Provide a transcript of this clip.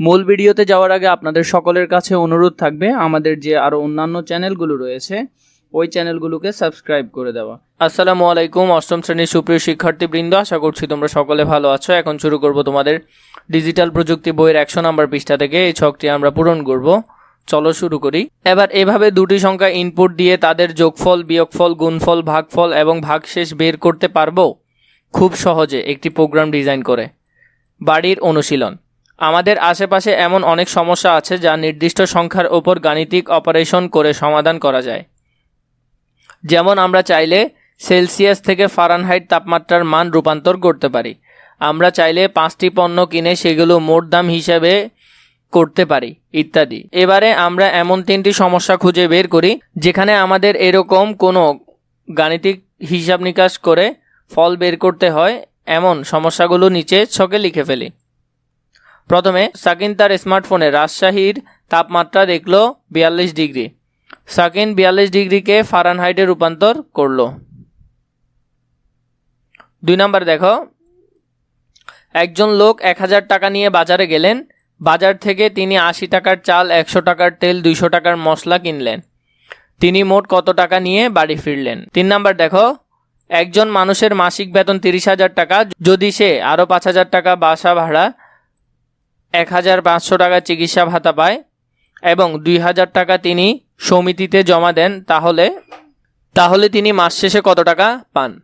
মূল ভিডিওতে যাওয়ার আগে আপনাদের সকলের কাছে অনুরোধ থাকবে, আমাদের যে আরও অন্যান্য চ্যানেলগুলো রয়েছে, ওই চ্যানেলগুলোকে সাবস্ক্রাইব করে দেওয়া। আসসালামু আলাইকুম, অষ্টম শ্রেণির সুপ্রিয় শিক্ষার্থীবৃন্দ, আশা করছি তোমরা সকলে ভালো আছো। এখন শুরু করব তোমাদের ডিজিটাল প্রযুক্তি বইয়ের একশো নাম্বার পৃষ্ঠা থেকে, এই ছকটি আমরা পূরণ করব। চলো শুরু করি। এবার এভাবে দুটি সংখ্যা ইনপুট দিয়ে তাদের যোগফল, বিয়োগফল, গুণফল, ভাগফল এবং ভাগশেষ বের করতে পারব? খুব সহজে একটি প্রোগ্রাম ডিজাইন করে। বাড়ির অনুশীলন। আমাদের আশেপাশে এমন অনেক সমস্যা আছে যা নির্দিষ্ট সংখ্যার ওপর গাণিতিক অপারেশন করে সমাধান করা যায়। যেমন আমরা চাইলে সেলসিয়াস থেকে ফারানহাইট তাপমাত্রার মান রূপান্তর করতে পারি। আমরা চাইলে পাঁচটি পণ্য কিনে সেগুলো মোট দাম হিসাবে করতে পারি, ইত্যাদি। এবারে আমরা এমন তিনটি সমস্যা খুঁজে বের করি, যেখানে আমাদের এরকম কোনো গাণিতিক হিসাব নিকাশ করে ফল বের করতে হয়, এমন সমস্যাগুলো নিচে ছকে লিখে ফেলি। প্রথমে সাকিন তার স্মার্টফোনে রাজশাহীর তাপমাত্রা দেখল বিয়াল্লিশ ডিগ্রি। সাকিন বিয়াল্লিশ ডিগ্রিকে ফারানহাইটে রূপান্তর করল। দুই নাম্বার দেখো। একজন লোক এক হাজার টাকা নিয়ে বাজারে গেলেন। বাজার থেকে তিনি আশি টাকার চাল, একশো টাকার তেল, দুইশো টাকার মশলা কিনলেন। তিনি মোট কত টাকা নিয়ে বাড়ি ফিরলেন? তিন নাম্বার দেখো। একজন মানুষের মাসিক বেতন তিরিশ হাজার টাকা, যদি সে আরও পাঁচ হাজার টাকা বাসা ভাড়া এক হাজার পাঁচশো টাকা চিকিৎসা ভাতা পায় এবং দুই হাজার টাকা তিনি সমিতিতে জমা দেন, তাহলে তাহলে তিনি মাস শেষে কত টাকা পান?